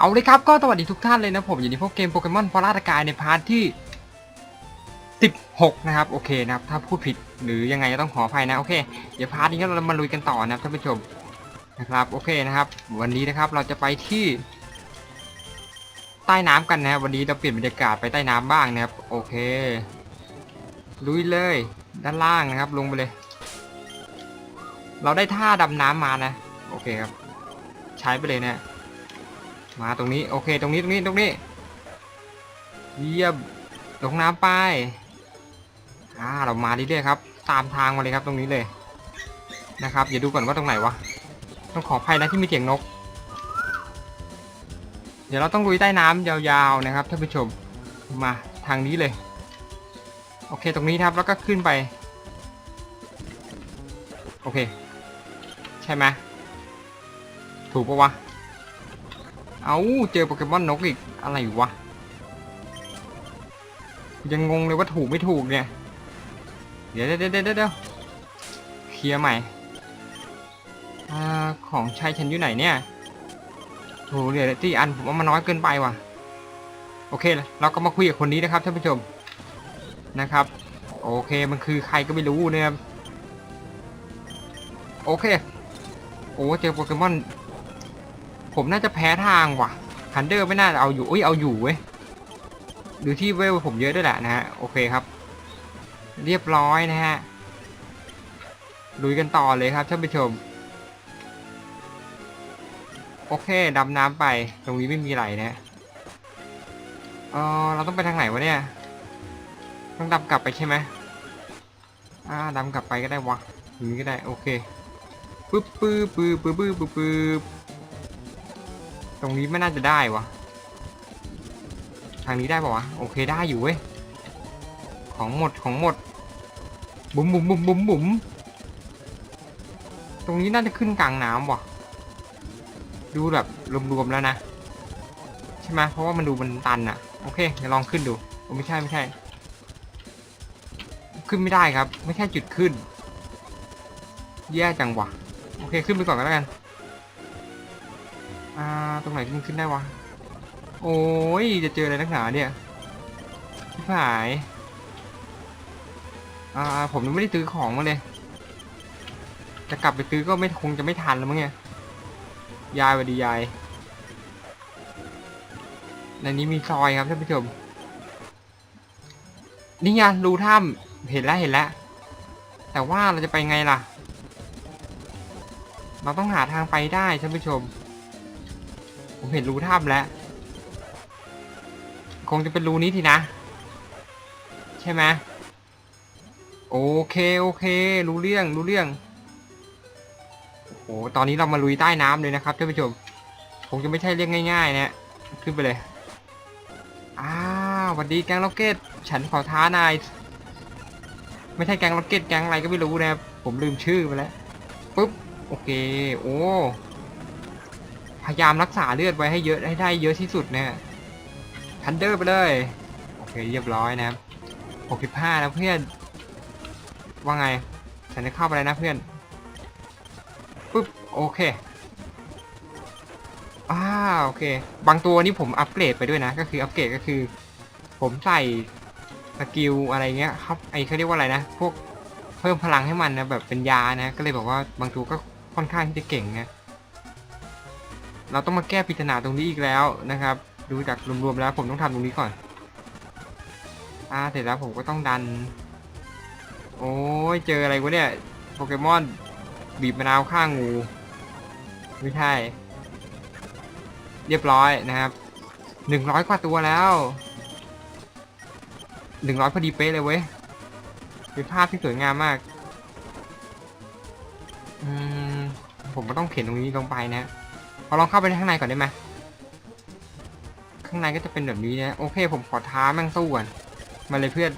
เอาเลยครับก็สวัสดีทุกท่านเลยนะผมอยู่ในพวกเกมโปเกมอนฟอราตกายในพาร์ทที่ 16 นะครับ โอเคนะครับ ถ้าพูดผิดหรือยังไงก็ต้องขออภัยนะ โอเค เดี๋ยวพาร์ทนี้ก็เรามาลุยกันต่อนะครับท่านผู้ชมนะครับ โอเคนะครับ วันนี้นะครับเราจะไปที่ ใต้น้ำกันนะครับวันนี้เราเปลี่ยนบรรยากาศไปใต้น้ำบ้างนะครับ โอเค ลุยเลย ด้านล่างนะครับ ลงไปเลย เราได้ท่าดำน้ำมานะ โอเคครับ ใช้ไปเลยนะ มาตรงนี้โอเค ตรงนี้ตรงนี้ตรงนี้เยี่ยมลงน้ำไปอ่าเรามาเรื่อยๆครับ ตามทางมาเลยครับตรงนี้เลยนะครับอย่าดูก่อนว่าตรงไหนวะต้องขออภัยนะที่มีเสียงนก เดี๋ยวเราต้องลุยใต้น้ำยาวๆนะครับท่านผู้ชมมาทางนี้เลย โอเคตรงนี้ครับแล้วก็ขึ้นไป โอเค ใช่ไหมถูกปะวะ เอาเจอโปเกมอนนกอีก อะไรวะ ยังงงเลยว่าถูกไม่ถูกเนี่ย เดี๋ยวเดี๋ยวเดี๋ยวเดี๋ยวเคลียร์ใหม่อของใช้ฉันอยู่ไหนเนี่ยโหเดี๋ยวที่อันผมว่ามันน้อยเกินไปว่ะ โอเคเราก็มาคุยกับคนนี้นะครับท่านผู้ชมนะครับ โอเคมันคือใครก็ไม่รู้นะครับ โอเค โอ้เจอโปเกมอน ผมน่าจะแพ้ทางว่ะฮันเดอร์ไม่น่าจะเอาอยู่อุ้ยเอาอยู่เว้ยดูที่เวลผมเยอะด้วยแหละนะฮะโอเคครับ เรียบร้อยนะฮะลุยกันต่อเลยครับท่านผู้ชม โอเคดำน้ำไป ตรงนี้ไม่มีไหลนะเออเราต้องไปทางไหนวะเนี่ย ต้องดำกลับไปใช่ไหมอ่าดำกลับไปก็ได้วะอย่างนี้ก็ได้โอเคปึ๊บปึ๊บปึ๊บปึ๊บปึ๊บปึ๊บปึ๊บ ตรงนี้ไม่น่าจะได้วะ ทางนี้ได้ปะวะ โอเคได้อยู่เว้ย ของหมดของหมด บุ๋มบุ๋มบุ๋มบุ๋มบุ๋มตรงนี้น่าจะขึ้นกลางน้ำว่ะดูแบบรวมๆแล้วนะ ใช่ไหมเพราะว่ามันดูมันตันอะโอเคเดี๋ยวลองขึ้นดูโอไม่ใช่ไม่ใช่ ขึ้นไม่ได้ครับ ไม่ใช่จุดขึ้น แย่จังวะโอเคขึ้นไปก่อนก็แล้วกัน อ่า ตรงไหนที่มันขึ้นได้วะ โอ้ย จะเจออะไรนักหนาเนี่ยที่ผาย อ่า ผมยังไม่ได้ซื้อของมาเลย จะกลับไปซื้อก็ไม่คงจะไม่ทันแล้วมั้งเนี่ย ยายวัดียาย ในนี้มีซอยครับท่านผู้ชม นี่ไงรูถ้ำเห็นแล้วเห็นแล้ว แต่ว่าเราจะไปไงล่ะ เราต้องหาทางไปได้ท่านผู้ชม ผมเห็นรูถ้ำแล้ว คงจะเป็นรูนี้ทีนะ ใช่ไหมโอเคโอเค รู้เรื่องรู้เรื่อง โอ้โหตอนนี้เรามาลุยใต้น้ำเลยนะครับท่านผู้ชมคงจะไม่ใช่เรื่องง่ายๆนะขึ้นไปเลยอ้าวสวัสดีแก๊งล็อกเก็ตฉันขอท้านายไม่ใช่แก๊งล็อกเก็ตแก๊งอะไรก็ไม่รู้นะครับผมลืมชื่อไปแล้วปุ๊บโอเค โอ้ายามรักษาเลือดไว้ให้เยอะให้ได้เยอะที่สุดเนะทันเดอร์ไปเลย โอเคเรียบร้อยนะครับ65นะเพื่อน ว่าไง ฉันจะเข้าไปแล้วนะเพื่อนปุ๊บ โอเค อ้าโอเค บางตัวนี้ผมอัปเกรดไปด้วยนะ ก็คืออัปเกรดก็คือ ผมใส่สกิลอะไรเงี้ยครับ ไอเขาเรียกว่าอะไรนะ พวกเพิ่มพลังให้มันนะแบบเป็นยานะ ก็เลยบอกว่าบางตัวก็ค่อนข้างที่จะเก่งนะ เราต้องมาแก้ปริศนาตรงนี้อีกแล้วนะครับ ดูจากรวมๆแล้วผมต้องทำตรงนี้ก่อน อ่าเสร็จแล้วผมก็ต้องดัน โอ้ยเจออะไรวะเนี่ยโปเกมอนบีบมะนาวข้างงู ไม่ใช่ เรียบร้อยนะครับหนึ่งร้อยกว่าตัวแล้วหนึ่งร้อยพอดีเป๊ะเลยเว้ยเป็นภาพที่สวยงามมาก อืม ผมก็ต้องเข็นตรงนี้ลงไปนะ พอลองเข้าไปข้างในก่อนได้ไหมข้างในก็จะเป็นแบบนี้นะ โอเค ผมขอท้าแม่งสู้ก่อนมาเลยเพื่อน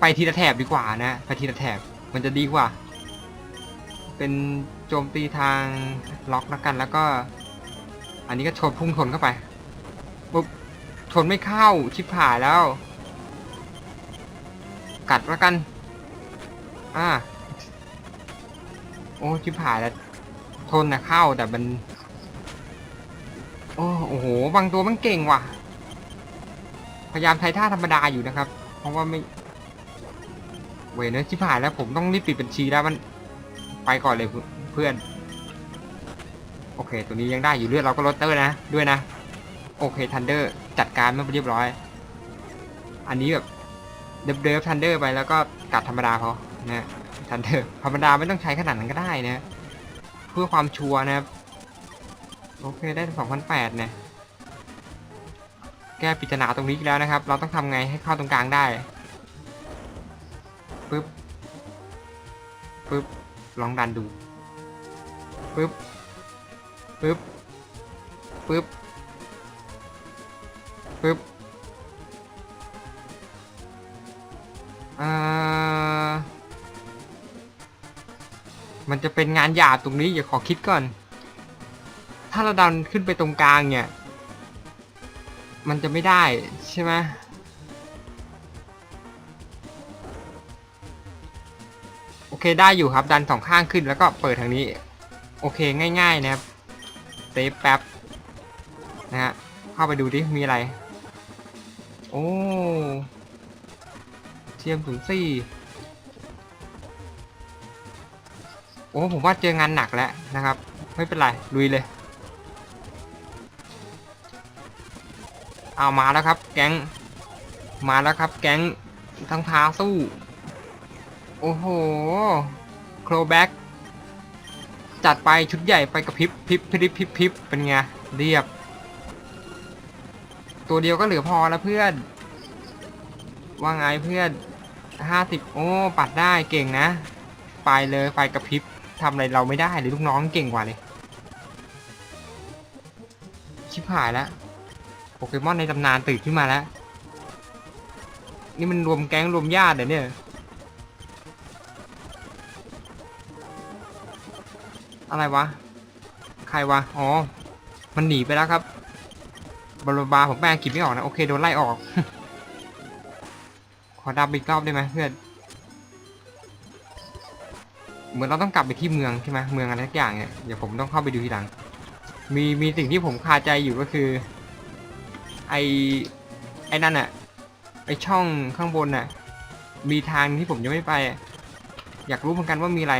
ไปทีละแถบดีกว่านะ ไปทีละแถบ มันจะดีกว่า เป็นโจมตีทางล็อกแล้วกัน แล้วก็ อันนี้ก็ชนพุ่งชนเข้าไปปุ๊บชนไม่เข้า ชิบหายแล้ว กัดแล้วกัน อ่า โอ้ชิบหายแล้วทนนะเข้าแต่มันโอ้โอ้โหบางตัวมันเก่งว่ะ พยายามใช้ท่าธรรมดาอยู่นะครับ เพราะว่าไม่ เวยเนอะชิบหายแล้วผมต้องรีบปิดบัญชีแล้วมัน ไปก่อนเลยเพื่อน โอเค ตัวนี้ยังได้อยู่เลือดเราก็ลดเตอร์นะ ด้วยนะ โอเคทันเดอร์จัดการมันไปเรียบร้อย อันนี้แบบเดิฟเดิฟทันเดอร์ไปแล้วก็กัดธรรมดาพอนะ ทันเดอร์ธรรมดาไม่ต้องใช้ขนาดนั้นก็ได้นะ เพื่อความชัวร์นะครับ โอเคได้สองพันแปดเนี่ยแก้ปริศนาตรงนี้แล้วนะครับ เราต้องทำไงให้เข้าตรงกลางได้ปึ๊บปึ๊บลองดันดูปึ๊บปึ๊บปึ๊บปึ๊บอ่า มันจะเป็นงานหยาบตรงนี้อย่าขอคิดก่อน ถ้าเราดันขึ้นไปตรงกลางเนี่ย มันจะไม่ได้ใช่ไหมโอเคได้อยู่ครับดันสองข้างขึ้นแล้วก็เปิดทางนี้ โอเคง่าย ๆ นะครับเซฟแป๊บนะฮะเข้าไปดูดิมีอะไร โอ้เทียมศูนย์สี่ โอ้ผมว่าเจองานหนักแล้วนะครับ ไม่เป็นไรลุยเลย เอามาแล้วครับ แก๊งมาแล้วครับ แก๊งทั้งพาสู้ โอ้โหโครแบ็กจัดไปชุดใหญ่ไปกับพริบพริบพริบพริบพริบเป็นไงเรียบ ตัวเดียวก็เหลือพอแล้วเพื่อนว่าไงเพื่อนห้าสิบโอ้ ปัดได้เก่งนะ ไปเลยไฟกระพริบ ทำอะไรเราไม่ได้เลยลูกน้องเก่งกว่าเลย ชิบหายแล้วโปเกมอนในตำนานตื่นขึ้นมาแล้ว นี่มันรวมแก๊งรวมญาติเหรอเนี่ยอะไรวะ ใครวะ อ๋อ มันหนีไปแล้วครับบาบาผมแปลงกฤษไม่ออกนะ โอเค โดนไล่ออก ขอดับอีกรอบได้ไหมเพื่อน มือนเราต้องกลับไปที่เมืองใช่ไหมเมืองอะไรสักอย่างเนี่ยเดี๋ยวผมต้องเข้าไปดูทีหลัง มีมีสิ่งที่ผมคาใจอยู่ก็คือ ไอไอ้นั่นอะไอช่องข้างบนน่ะมีทางที่ผมยังไม่ไป อยากรู้เหมือนกันว่ามีอะไร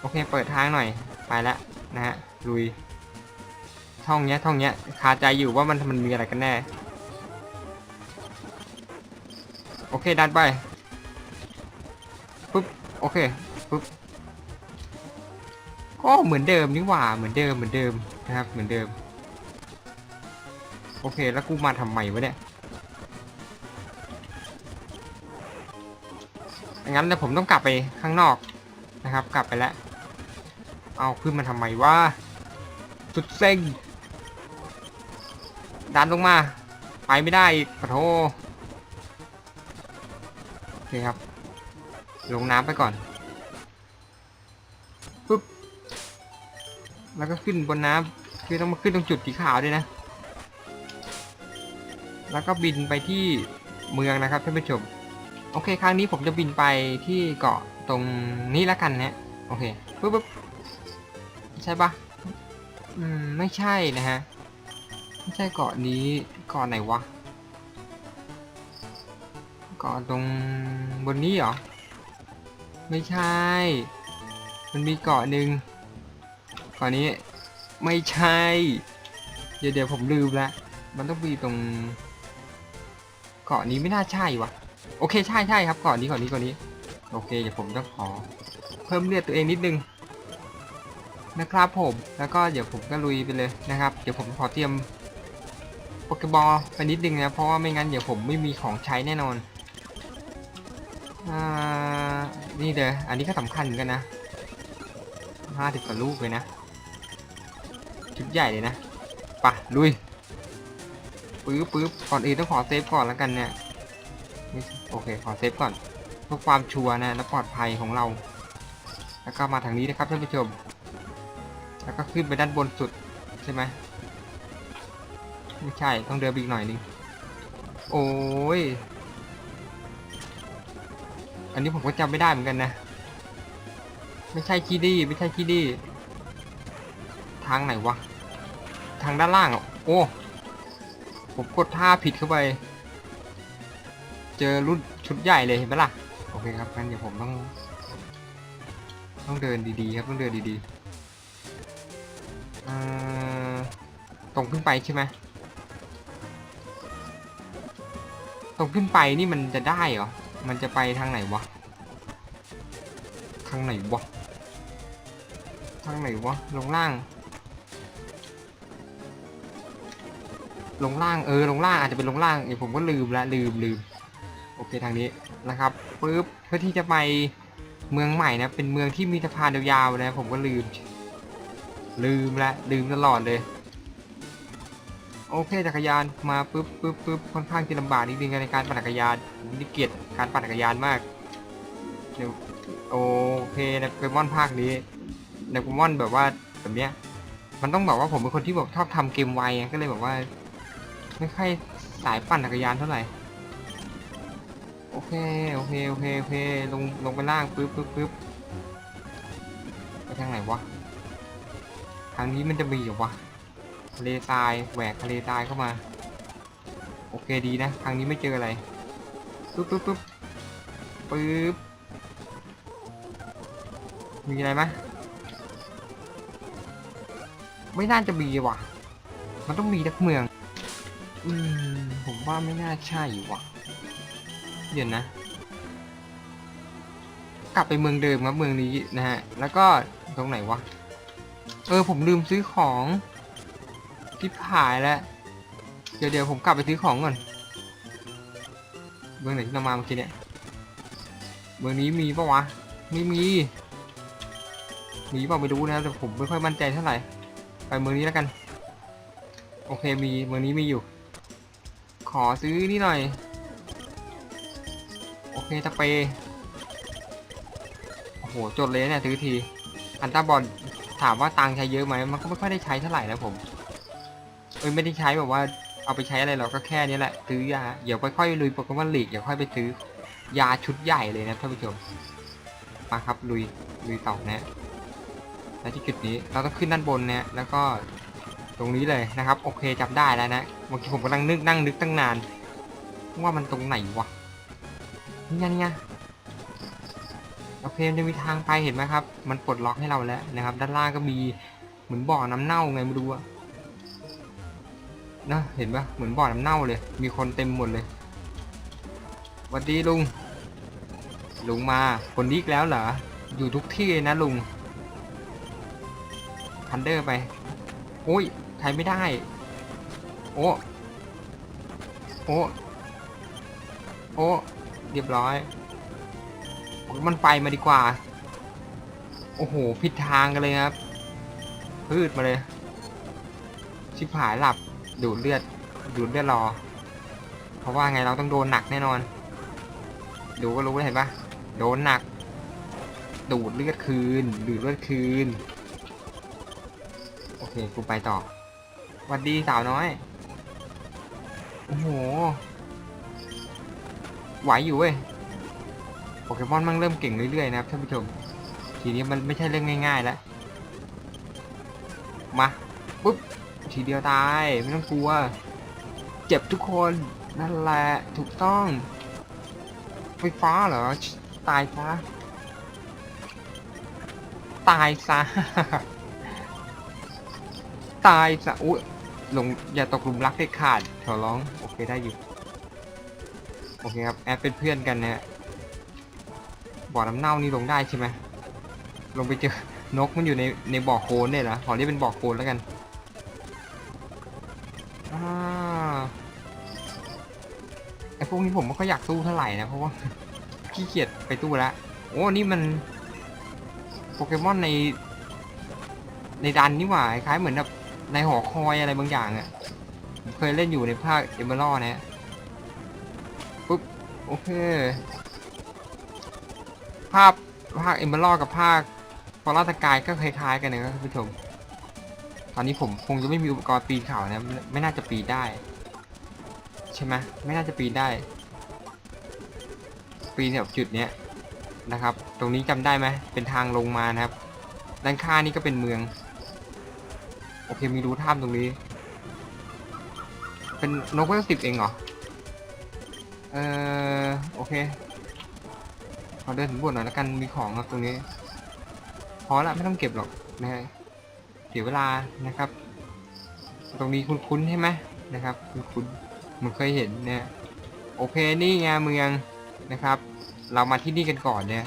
โอเคเปิดทางหน่อยไปแล้วนะฮะลุยช่องเนี้ยช่องเนี้ยคาใจอยู่ว่ามันมันมีอะไรกันแน่ โอเคดันไป โอเคปุ๊บก็เหมือนเดิมนี่หว่าเหมือนเดิมเหมือนเดิมนะครับ เหมือนเดิม โอเค แล้วกูมาทำไมวะเนี่ยงั้นแล้วผมต้องกลับไปข้างนอกนะครับ กลับไปแล้ว เอาขึ้นมาทำไมวะสุดเซ็งดันลงมา ไปไม่ได้อีกขอโทษโอเคครับ ลงน้ำไปก่อนปุ๊บแล้วก็ขึ้นบนน้ำคือต้องมาขึ้นตรงจุดสีขาวด้วยนะ แล้วก็บินไปที่เมืองนะครับท่านผู้ชมโอเคครั้งนี้ผมจะบินไปที่เกาะตรงนี้แล้วกันนะโอเคปุ๊บปุ๊บใช่ปะอืมไม่ใช่นะฮะไม่ใช่เกาะนี้เกาะไหนวะเกาะตรงบนนี้เหรอ ไม่ใช่ มันมีเกาะหนึ่งเกาะนี้ไม่ใช่ เดี๋ยวเดี๋ยวผมลืมละมันต้องมีตรงเกาะนี้ไม่น่าใช่วะโอเคใช่ใช่ครับเกาะนี้เกาะนี้เกาะนี้ โอเคเดี๋ยวผมต้องขอ เพิ่มเลือดตัวเองนิดนึงนะครับผมแล้วก็เดี๋ยวผมก็ลุยไปเลยนะครับ เดี๋ยวผมขอเตรียมโปเกบอลไปนิดนึงนะเพราะว่าไม่งั้นเดี๋ยวผมไม่มีของใช้แน่นอน อ่า นี่เด้ออันนี้ก็สำคัญเหมือนกันนะห้าสิบกว่าลูกเลยนะ ชุดใหญ่เลยนะปะลุยปื๊บปื๊บก่อนอื่นต้องขอเซฟก่อนแล้วกันเนี่ย โอเค ขอเซฟก่อนเพื่อความชัวร์นะและปลอดภัยของเรา แล้วก็มาทางนี้นะครับท่านผู้ชม แล้วก็ขึ้นไปด้านบนสุดใช่ไหมไม่ใช่ต้องเดินอีกหน่อยนึงโอ้ย อันนี้ผมก็จำไม่ได้เหมือนกันนะ ไม่ใช่คีดี้ไม่ใช่คีดี้ทางไหนวะ ทางด้านล่างอะโอ้ผมกดท่าผิดเข้าไป เจอรุ่นชุดใหญ่เลยเห็นไหมล่ะ โอเคครับงั้นเดี๋ยวผมต้อง ต้องเดินดีๆครับต้องเดินดีๆอตรงขึ้นไปใช่ไหมตรงขึ้นไปนี่มันจะได้เหรอ มันจะไปทางไหนวะ ทางไหนวะ ทางไหนวะ ลงล่าง ลงล่างเออลงล่างอาจจะเป็นลงล่างเดี๋ยวผมก็ลืมละลืมลืมโอเคทางนี้นะครับปึ๊บเพื่อที่จะไปเมืองใหม่นะเป็นเมืองที่มีสะพานยาวๆนะผมก็ลืม ลืมละลืมตลอดเลย โอเคจักรยานมาปึ๊บปึ๊บปึ๊บค่อนข้างจะลำบากนิดนึงในการปั่นจักรยานผมนี่เกลียดการปั่นจักรยานมากเดี๋ยวโอเคในโปเกมอนภาคนี้ในโปเกมอนแบบว่าแบบเนี้ย มันต้องแบบว่าผมเป็นคนที่แบบชอบทำเกมไวก็เลยแบบว่า ไม่ค่อยสายปั่นจักรยานเท่าไหร่โอเคโอเคโอเคโอเคลงลงไปล่างปึ๊บปึ๊บปึ๊บไปทางไหนวะทางนี้มันจะมีเหรอวะ ทะเลทรายแหวกทะเลทรายเข้ามา โอเคดีนะทางนี้ไม่เจออะไรปึ๊บปึ๊บปึ๊บปึ๊บมีอะไรไหมไม่น่าจะมีว่ะ มันต้องมีทักเมือง อืม ผมว่าไม่น่าใช่ว่ะ เดี๋ยวนะ กลับไปเมืองเดิมครับเมืองนี้นะฮะ แล้วก็ตรงไหนวะ เออผมลืมซื้อของ ที่ผายแล้ว เดี๋ยวเดี๋ยวผมกลับไปซื้อของก่อน เมืองไหนที่เรามาเมื่อกี้เนี่ย เมืองนี้มีปะวะ ไม่มี มีเปล่าไม่รู้นะ แต่ผมไม่ค่อยมั่นใจเท่าไหร่ ไปเมืองนี้แล้วกัน โอเคมี เมืองนี้มีอยู่ ขอซื้อนี่หน่อย โอเคสเปโอ้โห จดเลยเนี่ยซื้อที อันตาบอลถามว่าตังค์ใช้เยอะไหม มันก็ไม่ค่อยได้ใช้เท่าไหร่นะผม อ้ยไม่ได้ใช้แบบว่าเอาไปใช้อะไรหรอกก็แค่นี้แหละซื้อยาเดี๋ยวไปค่อยลุยโปเกมอนลีกเดี๋ยวค่อยไปซื้อยาชุดใหญ่เลยนะท่านผู้ชมมาครับลุยลุยต่อนะและที่จุดนี้เราต้องขึ้นด้านบนเนี่ยแล้วก็ตรงนี้เลยนะครับ โอเคจับได้แล้วนะเมื่อกี้ผมกำลังนึกนั่งนึกตั้งนาน ว่ามันตรงไหนวะนี่ไงนี่ไงโอเคจะมีทางไปเห็นไหมครับ มันปลดล็อกให้เราแล้วนะครับ ด้านล่างก็มีเหมือนบ่อน้ำเน่าไงไม่รู้อะ นะเห็นปะเหมือนบ่อน้ำเน่าเลย มีคนเต็มหมดเลยสวัสดีลุง ลุงมาคนนี้อีกแล้วเหรอ อยู่ทุกที่เลยนะลุงทันเดอร์ไปโอ้ยใช้ไม่ได้ โอ้โอ้โอ้เรียบร้อย มันไฟมาดีกว่า โอ้โห ผิดทางกันเลยครับ พืดมาเลย ชิบหายหลับ ดูดเลือดดูดเลือดรอ เพราะว่าไงเราต้องโดนหนักแน่นอน ดูก็รู้เลยเห็นปะโดนหนัก ดูดเลือดคืน ดูดเลือดคืน โอเคกูไปต่อวัดดีสาวน้อย โอ้โห ไหวอยู่เว้ย โปเกมอนมันเริ่มเก่งเรื่อยๆนะครับท่านผู้ชม ทีนี้มันไม่ใช่เรื่องง่ายๆแล้ว มา ปุ๊บ ทีเดียวตายไม่ต้องกลัว เจ็บทุกคนนั่นแหละถูกต้อง ไฟฟ้าเหรอ ตายซะตายซะตายซะอุ้ยลงอย่าตกหลุมรักเด็ดขาดขอร้อง โอเคได้อยู่โอเคครับแอดเป็นเพื่อนกันนะฮะบ่อน้ำเน่านี่ลงได้ใช่ไหมลงไปเจอนกมันอยู่ในในบ่อโคลนเนี่ยเหรอขอเรียกเป็นบ่อโคลนแล้วกัน ไอพวกนี้ผมไม่ค่อยอยากสู้เท่าไหร่นะเพราะว่าขี้เกียจไปตู้แล้วโอ้นี่มันโปเกมอนใน ในดันนี่หว่าคล้ายเหมือนแบบในหอคอยอะไรบางอย่างอะ่ะเคยเล่นอยู่ในภาคเอเมอรัลนะปุ๊บโอเค ภาพภาคเอเมอรัลกับภาคฟอร์ราตกายก็คล้ายๆกันนะครับท่านผู้ชม ตอนนี้ผมคงจะไม่มีอุปกรณ์ปีนเขานะ ไม่ไม่น่าจะปีนได้ ใช่ไหมไม่น่าจะปีนได้ ปีนแบบจุดเนี้ยนะครับ ตรงนี้จำได้ไหมเป็นทางลงมานะครับ ด้านข้างนี่ก็เป็นเมือง โอเคมีรูถ้ำตรงนี้ เป็นนกเวลสิบเองเหรอ เออโอเคขอเดินสำรวจหน่อยแล้วกันมีของครับตรงนี้พอละไม่ต้องเก็บหรอกนะฮะเสียเวลานะครับ ตรงนี้คุ้นๆใช่ไหมนะครับ คุ้นๆ มันเคยเห็นเนี่ยโอเคนี่ไงเมืองนะครับ เรามาที่นี่กันก่อนเนี่ย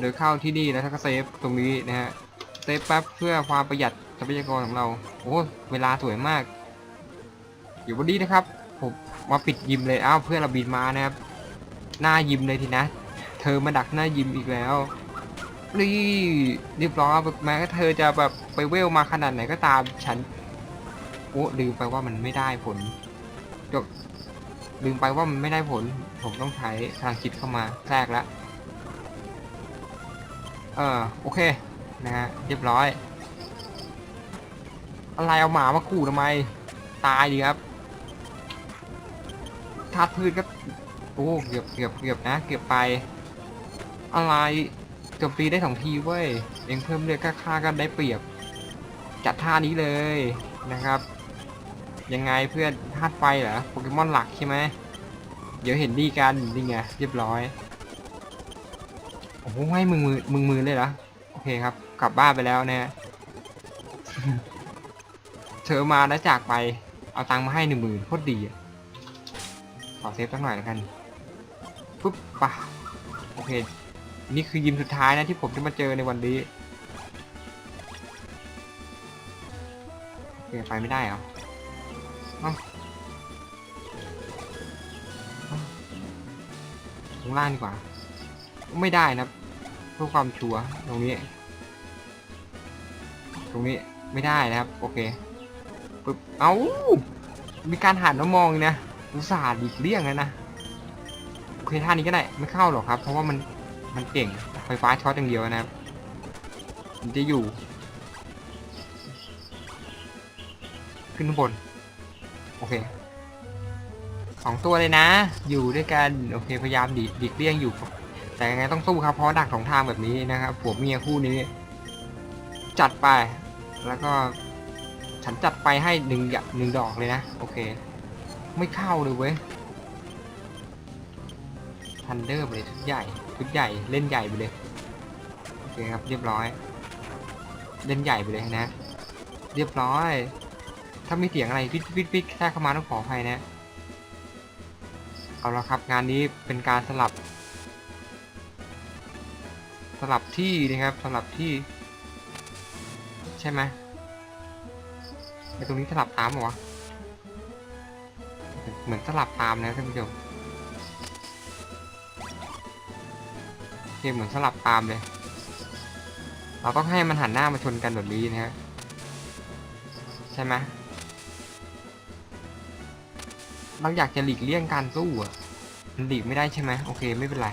โดยเข้าที่นี่แล้วก็เซฟตรงนี้นะฮะเซฟแป๊บเพื่อความประหยัดทรัพยากรของเราโอ้เวลาสวยมาก อยู่บนนี้นะครับผมมาปิดยิมเลยอ้าวเพื่อนเราบินมานะครับ หน้ายิมเลยทีนะ เธอมาดักหน้ายิมอีกแล้วนี่เรียบร้อยแม้เธอจะแบบไปเวลมาขนาดไหนก็ตามฉันโอ้ลืมไปว่ามันไม่ได้ผล จบลืมไปว่ามันไม่ได้ผล ผมต้องใช้พลังคิดเข้ามาแทรกแล้วเออโอเค นะฮะเรียบร้อย อะไรเอาหมามาขู่ทำไม ตายดีครับธาตุพืชก็โอ้เกือบเกือบเกือบนะ เกือบไป อะไรจมตีได้สองทีเว้ยเองเพิ่มเลือดก็ค่ากันได้เปรียบ จัดท่านี้เลยนะครับ ยังไงเพื่อนธาตุไฟเหรอโปเกมอนหลักใช่ไหมเดี๋ยวเห็นดีกันนี่ไงเรียบร้อยโอ้โหให้มึงมือมึงมือเลยเหรอโอเคครับ กลับบ้านไปแล้วนะเธอมาแล้วจากไปเอาตังค์มาให้หนึ่งหมื่นโคตรดีอะขอเซฟสักหน่อยแล้วกันปุ๊บปะโอเค นี่คือยิมสุดท้ายนะที่ผมจะมาเจอในวันนี้โอเคไปไม่ได้เหรอ ข้างล่างดีกว่า ไม่ได้นะเพื่อความชัวร์ตรงนี้ ตรงนี้ไม่ได้นะครับ โอเคปึ๊บเอามีการหันมามองนะอุตส่าห์ดีกเลี่ยงแล้วนะโอเคท่านี้ก็ได้ไม่เข้าหรอกครับ เพราะว่ามันมันเก่งไฟฟ้าช็อตอย่างเดียวนะครับมันจะอยู่ ขึ้นบน โอเค สองตัวเลยนะ อยู่ด้วยกันโอเคพยายามดีดีกเลี่ยงอยู่ แต่ยังไงต้องสู้ครับเพราะดักสองทางแบบนี้นะครับผัวเมียคู่นี้ จัดไป แล้วก็ ฉันจัดไปให้หนึ่งอย่างหนึ่งดอกเลยนะ โอเค ไม่เข้าเลยเว้ยทันเดอร์ไปเลยชุดใหญ่ชุดใหญ่เล่นใหญ่ไปเลยโอเคครับเรียบร้อย เล่นใหญ่ไปเลยนะ เรียบร้อย ถ้ามีเสียงอะไรปิดปิดปิดแทรกเข้ามาต้องขออภัยนะ เอาละครับงานนี้เป็นการสลับ สลับที่นะครับสลับที่ ใช่ไหมไอตรงนี้สลับตามเหรอเหมือนสลับตามนะท่านผู้ชมโอเคเหมือนสลับตามเลย เราต้องให้มันหันหน้ามาชนกันแบบนี้นะฮะใช่ไหม เราอยากจะหลีกเลี่ยงการสู้อะมันหลีกไม่ได้ใช่ไหมโอเคไม่เป็นไร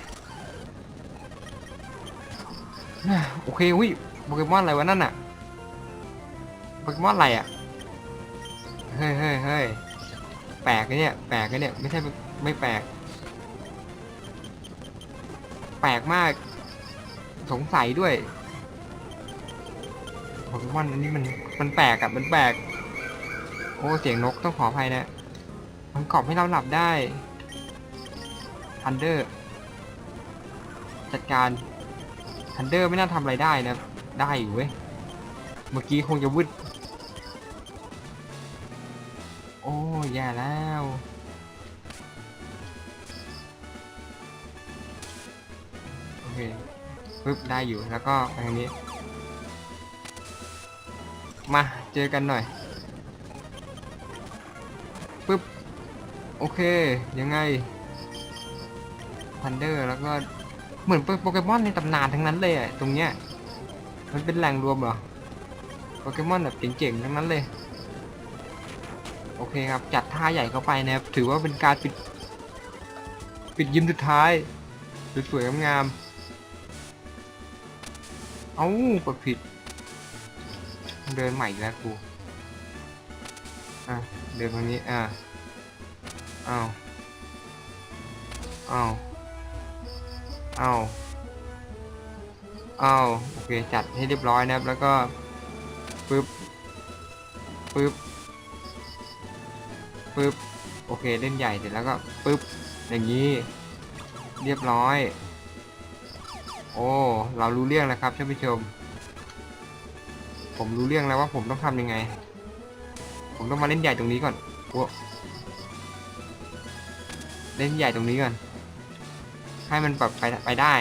โอเคอุ้ยโปเกมอนอะไรวะนั่นอะโปเกมอนอะไรอะเฮ้ยเฮ้ยเฮ้ยแปลกนะเนี่ยแปลกนะเนี่ยไม่ใช่ไม่แปลก แปลกมากสงสัยด้วยโปเกมอนอันนี้มันมันแปลกอะมันแปลกโอ้เสียงนกต้องขออภัยนะ มันกรอบให้เราหลับได้อันเดอร์จัดการทันเดอร์ไม่น่าทำอะไรได้นะ ได้อยู่เว้ย เมื่อกี้คงจะวึดโอ้แย่แล้วโอเคปึ๊บได้อยู่แล้วก็ทางนี้ มาเจอกันหน่อย โอเค ยังไงทันเดอร์แล้วก็เหมือนโปเกมอนในตำนานทั้งนั้นเลยอะตรงเนี้ยมันเป็นแหล่งรวมเหรอโปเกมอนแบบเจ๋งๆทั้งนั้นเลย โอเคครับ จัดท่าใหญ่เข้าไปนะครับ ถือว่าเป็นการปิด ปิดยิมสุดท้ายสวยๆงามๆเอ้ากดผิด เดินใหม่แล้วกูอะเดินตรงนี้อะ อ้าวอ้าวเอาเอาโอเคจัดให้เรียบร้อยนะครับ แล้วก็ปึ๊บปึ๊บปปึ๊บโอเคเล่นใหญ่เสร็จแล้วก็ปึ๊บอย่างนี้เรียบร้อย โอ้เรารู้เรื่องแล้วครับท่านผู้ชม ผมรู้เรื่องแล้วว่าผมต้องทำยังไง ผมต้องมาเล่นใหญ่ตรงนี้ก่อนโอ้ เล่นใหญ่ตรงนี้ก่อน ให้มันแบบไปไปได้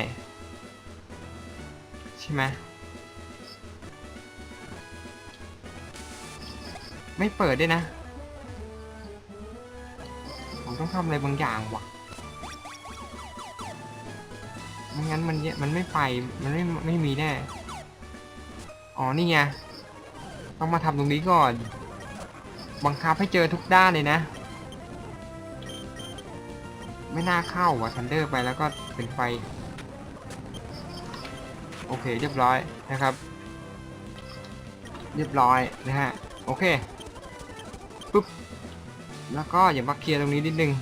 ใช่ไหมไม่เปิดด้วยนะ ผมต้องทำอะไรบางอย่างว่ะไม่งั้นมันเนี่ยมันไม่ไป มันไม่ไม่มีแน่ อ๋อนี่ไง ต้องมาทำตรงนี้ก่อน บังคับให้เจอทุกด้านเลยนะ ไม่น่าเข้าว่ะทันเดอร์ไปแล้วก็เป็นไฟ โอเคเรียบร้อยนะครับ เรียบร้อยนะฮะโอเคปุ๊บแล้วก็อย่ามาเคลียร์ตรงนี้นิดนึง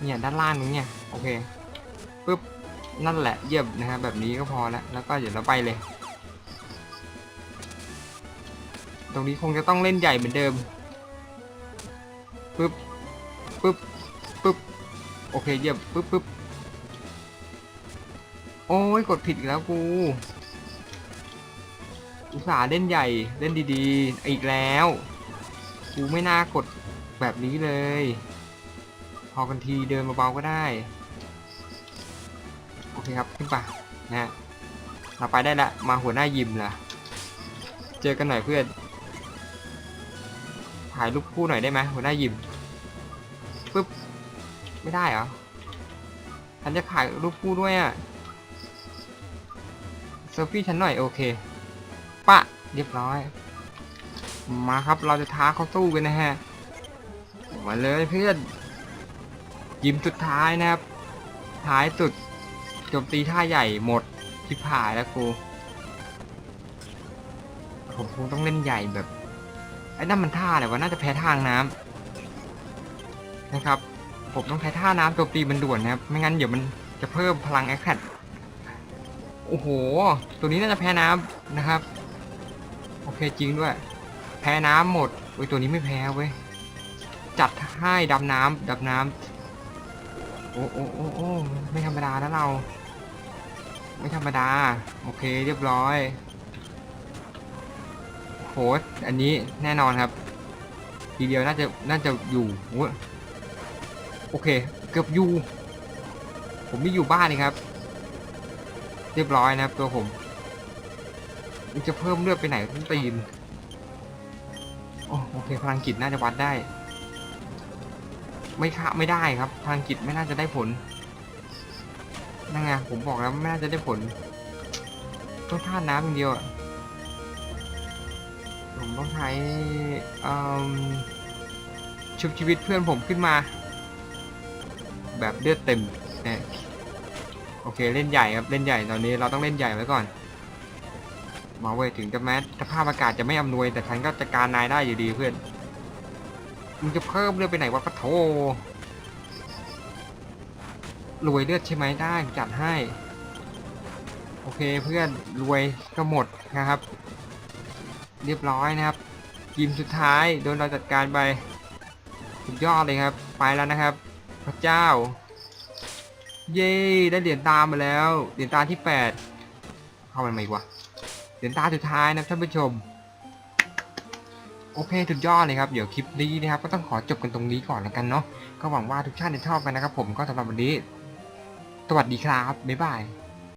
เนี่ยด้านล่างตรงเนี่ยโอเคปุ๊บนั่นแหละเยี่ยมนะฮะแบบนี้ก็พอแล้วแล้วก็เดี๋ยวเราไปเลย ตรงนี้คงจะต้องเล่นใหญ่เหมือนเดิมปึ๊บ ปึ๊บปึ๊บโอเคเยี่ยมปึ๊บปึ๊บโอ้ยกดผิดอีกแล้วกู อุตส่าห์เล่นใหญ่เล่นดีๆ อีกแล้ว กูไม่น่ากดแบบนี้เลย พอกันทีเดินเบาๆก็ได้ โอเคครับขึ้นไปนะฮะเราไปได้ละ มาหัวหน้ายิมละเจอกันหน่อยเพื่อน ถ่ายรูปคู่หน่อยได้ไหมหัวหน้ายิม ไม่ได้เหรอฉันจะถ่ายรูปคู่ด้วยอะเซลฟี่ฉันหน่อยโอเคปะเรียบร้อย มาครับเราจะท้าเขาสู้กันนะฮะมาเลยเพื่อนยิมสุดท้ายนะครับ ท้ายสุดโจมตีท่าใหญ่หมดทิพายแล้วกูผมคงต้องเล่นใหญ่แบบไอ้นั่นมันท่าอะไรวะน่าจะแพ้ทางน้ำนะครับ ผมต้องใช้ท่าน้ำโจมตีมันด่วนนะครับ ไม่งั้นเดี๋ยวมันจะเพิ่มพลังแอคแทโอ้โห ตัวนี้น่าจะแพ้น้ำนะครับ โอเคจริงด้วย แพ้น้ำหมดโอ้ยตัวนี้ไม่แพ้เว้ย จัดให้ดำน้ำดำน้ำโอ้โอ้โอ้โอ้ไม่ธรรมดานะเรา ไม่ธรรมดา โอเคเรียบร้อยโหอันนี้แน่นอนครับ ทีเดียวน่าจะน่าจะอยู่ โอเค เกือบอยู่ ผมไม่อยู่บ้านเลยครับ เรียบร้อยนะครับตัวผมมันจะเพิ่มเลือดไปไหนทุกตีนโอโอเคพลังกิจน่าจะวัดได้ ไม่ค่ะไม่ได้ครับพลังกิจไม่น่าจะได้ผลนั่นไงผมบอกแล้วไม่น่าจะได้ผลต้องท่าน้ำอย่างเดียวผมต้องใช้ชุบชีวิตเพื่อนผมขึ้นมา แบบเลือดเต็มเนี่ยโอเคเล่นใหญ่ครับเล่นใหญ่ตอนนี้เราต้องเล่นใหญ่ไว้ก่อน มาเว้ยถึงจะแม้สภาพอากาศจะไม่อำนวย แต่ฉันก็จัดการนายได้อยู่ดีเพื่อนมึงจะเพิ่มเลือดไปไหนวะปะโถรวยเลือดใช่ไหมได้จัดให้ โอเคเพื่อนรวยก็หมดนะครับ เรียบร้อยนะครับทีมสุดท้ายโดนเราจัดการไปสุดยอดเลยครับ ไปแล้วนะครับ พระเจ้า เย้ได้เหรียญตามมาแล้วเหรียญตาที่แปดเข้ามันมาอีกวะเหรียญตาสุดท้ายนะท่านผู้ชมโอเคสุดยอดเลยครับ เดี๋ยวคลิปนี้นะครับก็ต้องขอจบกันตรงนี้ก่อนแล้วกันเนาะก็หวังว่าทุกท่านจะชอบกันนะครับผมก็สำหรับวันนี้ สวัสดีครับ บ๊ายบาย